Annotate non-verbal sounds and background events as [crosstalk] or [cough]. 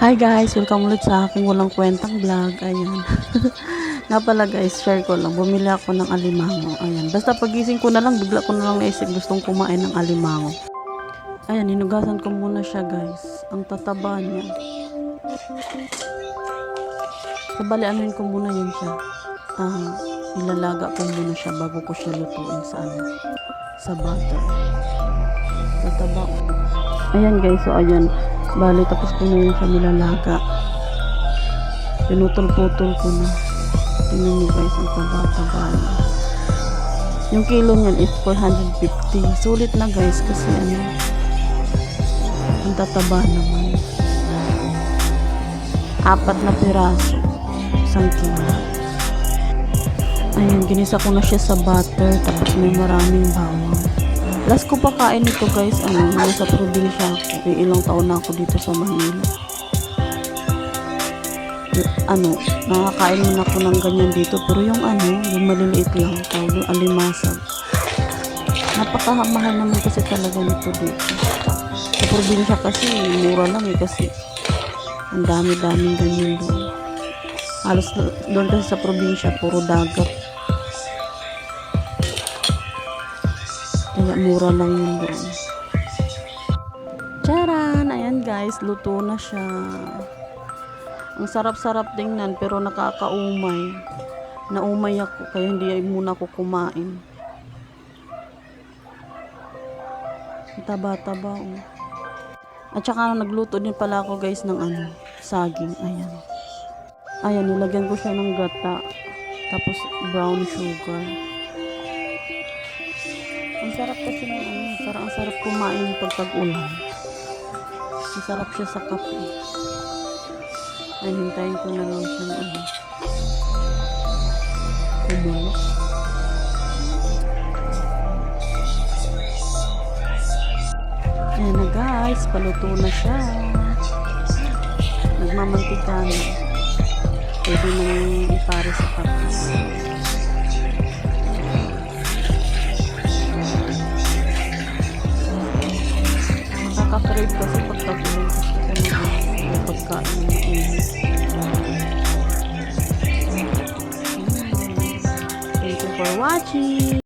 Hi guys! Welcome ulit sa aking walang kwentang vlog. Ayan. [laughs] Nga pala guys, share ko lang. Bumili ako ng alimango. Ayan. Basta pagising ko na lang, bigla ko na lang naisip gustong kumain ng alimango. Ayan, hinugasan ko muna siya guys. Ang tataba niya. So, bali, anuhin ko muna yun siya. Ah, ilalaga ko muna siya bago ko siya lutuin sa ano, sa butter. Tataba. Ayan guys, so ayan. Bali, tapos ko na yun siya nilalaga. Pinutol-putol ko na. Tingnan niyo guys, ang taba-taba niya. Yung kilo niyan is 450. Sulit na guys kasi ano, ang tataba naman. Apat na piraso. Isang kilo. Ayan, ginisa ko na siya sa butter. Tapos may maraming bawang. Last ko pa kain ito guys, ano, nasa probinsya ako. May ilang taon na ako dito sa Manila. Ano, nakakain na ako ng ganyan dito. Pero yung ano, yung maliliit lang, tawag yung alimasag. Napakamahal naman kasi talaga nito dito. Sa probinsya kasi, mura lang eh kasi ang dami-daming ganyan doon. Halos do- doon kasi sa probinsya, puro dagat. Kaya mura lang yun doon. Charan! Ayan guys, luto na siya. Ang sarap-sarap tingnan pero nakakaumay. Naumay ako kaya hindi muna ako kumain. Taba-taba oh. At saka nagluto din pala ako guys ng ano, saging. Ayan. Ayan, nilagyan ko siya ng gata. Tapos brown sugar. Ang sarap kasi ng ano, sarap, ang sarap kumain pag tag-ulan. Ang sarap siya sa kape. Ay, hintayin ko na lang siya ng ano. Kumulo. Ayan na guys, paluto na siya. Nagmamantika na. Pwede nang ipare sa kape. Kasi pag tag-ulan gusto ko ng may pagkain mainit. Mm. Thank you for watching.